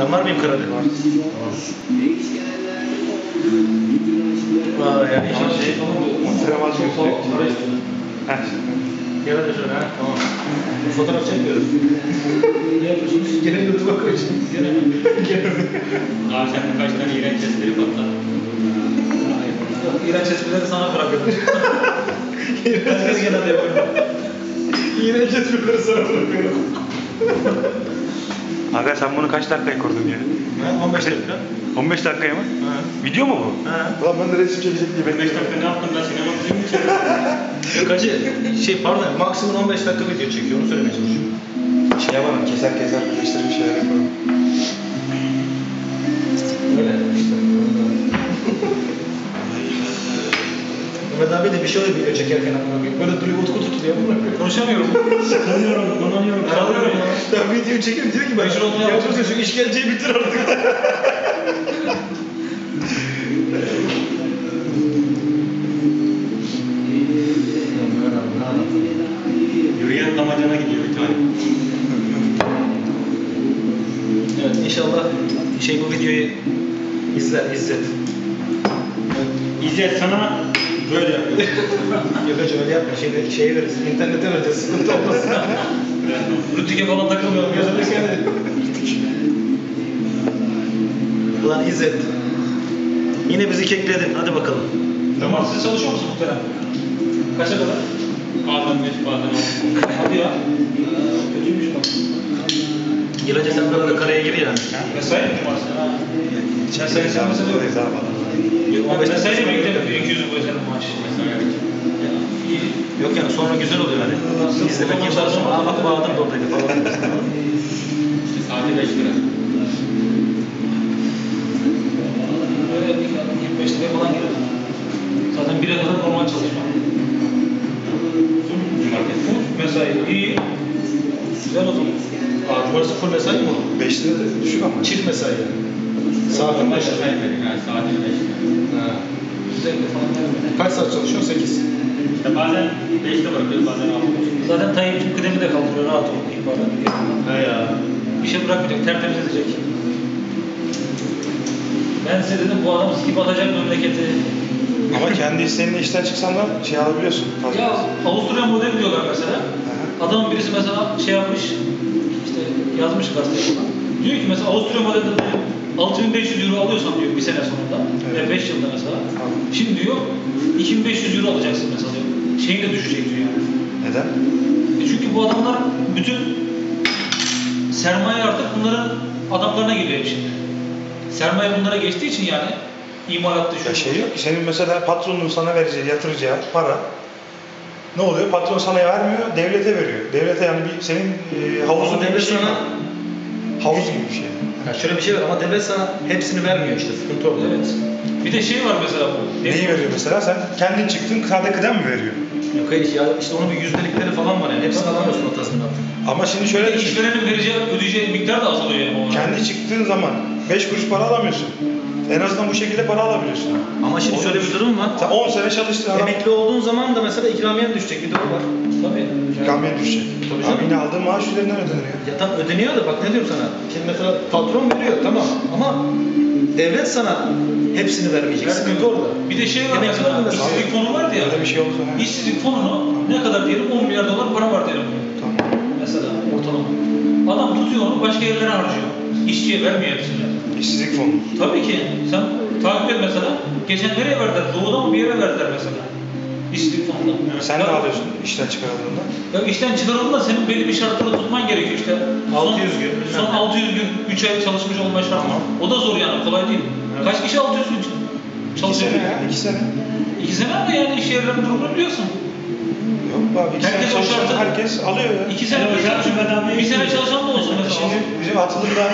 Ben var mıyım kredi? Vay ya. Ama Şey, şey. Para istiyorsun. Heh. Gel hadi şöyle ha. Tamam. Fotoğraf yapıyorsunuz? Gene YouTube'a koyacağız. Gene? Abi sen birkaç tane iğrenç testleri patlat. İğrenç esprileri sana bırakıyorum. İğrenç esprileri sana bırakıyorum. Aga sen bunu kaç dakikaya kurdun ya? Ha, 15 dakika. 15 dakikaya mı? Ha. Video mu bu? Ha. Ulan ben de resim çekecek diye 5 dakika ne yaptın ben sinema film mi çektim? Kaçı? Şey pardon maksimum 15 dakika video çekiyor onu söylemeye çalışıyorum. Şey yapalım keser keser birleştirir bir şeyler yapalım. Abi de bir şey oluyor video çekerken koyayım. Böyle duruyor utku tutuluyor amına koyayım. Konuşamıyorum. Sıkılıyorum, dolanıyorum. Aralıyorum ya. Ben videoyu çekiyorum diyor ki ben Meşhur olduğunu ya yapalım. dur şu işkenceyi bitir artık. Yürüyen damacana gidiyor bir tane. Evet inşallah şey bu videoyu izler İzzet. İzzet sana böyle yapıyor. Yok hacı öyle yapma. Şimdi şeye veririz. internete vereceğiz. Sıkıntı olmasın. Rütük'e falan takılmayalım. Gözünü seveyim. Ulan İzzet. Yine bizi kekledin. Hadi bakalım. Tamam siz çalışıyor musunuz muhterem? Kaça kadar? Bazen 5 bazen 10. Hadi ya. Kötüymüş bak. Hacı sen böyle karaya gir yani. Mesai mi cumartesi? Sen sayı sen mesela. Yok 15 mesai mi bekledim? 200 bu senin maaş. İyi. Yok yani sonra güzel oluyor hani. İzlemek yaparsın. Aa bak Bahadır da oradaydı falan. İşte saati 5 lira. Öyle 25 liraya falan gelir. Zaten 1'e kadar normal çalışma. Cumartesi. Mesai iyi. Güzel o zaman. Aa, cumartesi full mesai mi olur? 5 lira da düşük ama. Çift mesai yani. Saatin 5 lira. Yani saati 5 lira. Ha. Kaç saat çalışıyorsun? 8. İşte bazen 5'te bırakıyoruz bazen 6'da. Zaten Tayyip'in kıdemi de kaldırıyor rahat ol ihbardan. He ya. Bir şey bırakmayacak, tertemiz edecek. Ben size dedim bu adam sikip atacak memleketi. Ama kendi isteğinle işten çıksan da şey alabiliyorsun. fazla. Ya Avusturya modeli diyorlar mesela. Adamın birisi mesela şey yapmış, yazmış gazeteye falan. Diyor ki mesela Avusturya modelde diyor, 6500 euro alıyorsan diyor bir sene sonunda, Evet. ve 5 yılda mesela. Tamam. Şimdi diyor 2500 euro alacaksın mesela diyor. Şeyin de düşecek diyor yani. Neden? E çünkü bu adamlar bütün sermaye artık bunların adamlarına geliyor şimdi. Sermaye bunlara geçtiği için yani imalatta şu. Ya şey yok ki senin mesela patronun sana vereceği yatıracağı para ne oluyor? Patron sana vermiyor, devlete veriyor. Devlete yani bir senin e, havuzun gibi bir devlet şey sana-. Havuz gibi bir şey. Ya şöyle bir şey var ama devlet sana hepsini vermiyor işte. Sıkıntı orada. Evet. Bir de şey var mesela bu. Neyi veriyor mesela? Sen kendin çıktın, sade kıdem mi veriyor? Yok hayır ya işte onun bir yüzdelikleri falan var yani. Hepsini alamıyorsun o tazminatı. Ama şimdi şöyle düşün. işverenin vereceği, ödeyeceği miktar da azalıyor yani. ona. Kendi çıktığın zaman 5 kuruş para alamıyorsun. En azından bu şekilde para alabiliyorsun. Ama şimdi şöyle bir durum var. Sen 10 sene çalıştın adam Emekli olduğun zaman da mesela ikramiyen düşecek bir durum var. Tabii. ikramiye düşecek. Tabii Abi canım. yine aldığın maaş üzerinden ödenir ya. Ya tam ödeniyor da bak ne diyorum sana. Şimdi mesela patron veriyor tamam ama devlet sana hepsini vermeyecek. Sıkıntı orada. Bir de şey var Emekli mesela, işsizlik fonu vardı ya. Öyle bir şey olsa. İşsizlik fonunu ne kadar diyelim 10 milyar dolar para var diyelim. Ortalama. Adam tutuyor onu başka yerlere harcıyor. İşçiye vermiyor hepsini. İşsizlik fonu. Tabii ki. Sen takip et mesela. Geçen nereye verdiler? Doğuda mı bir yere verdiler mesela. İşsizlik fonunda. Sen ya, ne alıyorsun işten çıkarıldığında? Ya işten çıkarıldığında senin belli bir şartları tutman gerekiyor işte. 600 gün, Son ne. 600 gün 3 ay çalışmış olma şartı. Tamam. O da zor yani kolay değil. Evet. Kaç kişi 600 gün 2 çalışıyor? sene ya, 2 sene. İki sene ama yani iş yerlerinin durumunu biliyorsun. Yok abi 2 sene Herkes o çalışan herkes alıyor ya. İki sene çalışan, bir sene çalışan da olsun mesela. Şimdi bizim atılımda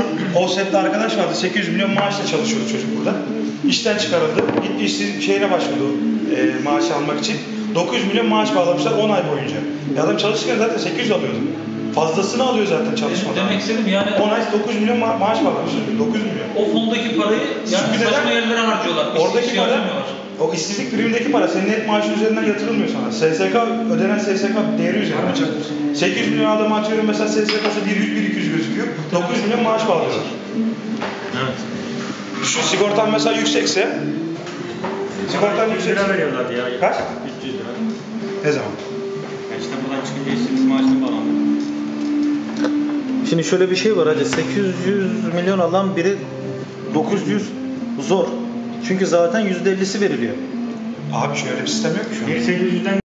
Offset'te arkadaş vardı. 800 milyon maaşla çalışıyordu çocuk burada. İşten çıkarıldı. Gitti işsiz şeyine başvurdu e, maaş almak için. 900 milyon maaş bağlamışlar 10 ay boyunca. Ya adam çalışırken zaten 800 alıyordu. Fazlasını alıyor zaten çalışmadan. Demek istedim yani 10 ay 900 milyon ma- maaş bağlamışlar. 900 milyon. o fondaki parayı yani saçma yerlere harcıyorlar. İş- Oradaki para. O işsizlik primindeki para senin net maaşın üzerinden yatırılmıyor sana. SSK ödenen SSK değeri üzerinden. 800 milyon adam atıyorum mesela SSK'sı 100-100-200 gözüküyor. 900 milyon maaş bağlıyorlar. Evet. Şu sigortan mesela yüksekse sigortan 300 yüksekse lira veriyorlardı ya. Kaç? 300 lira. ne zaman? Ya işte buradan çıkınca işsizlik maaşını bağlandı. Şimdi şöyle bir şey var hacı 800 milyon alan biri 900 zor. Çünkü zaten %50'si veriliyor. Abi şöyle bir sistem yok ki şu an. 1800'den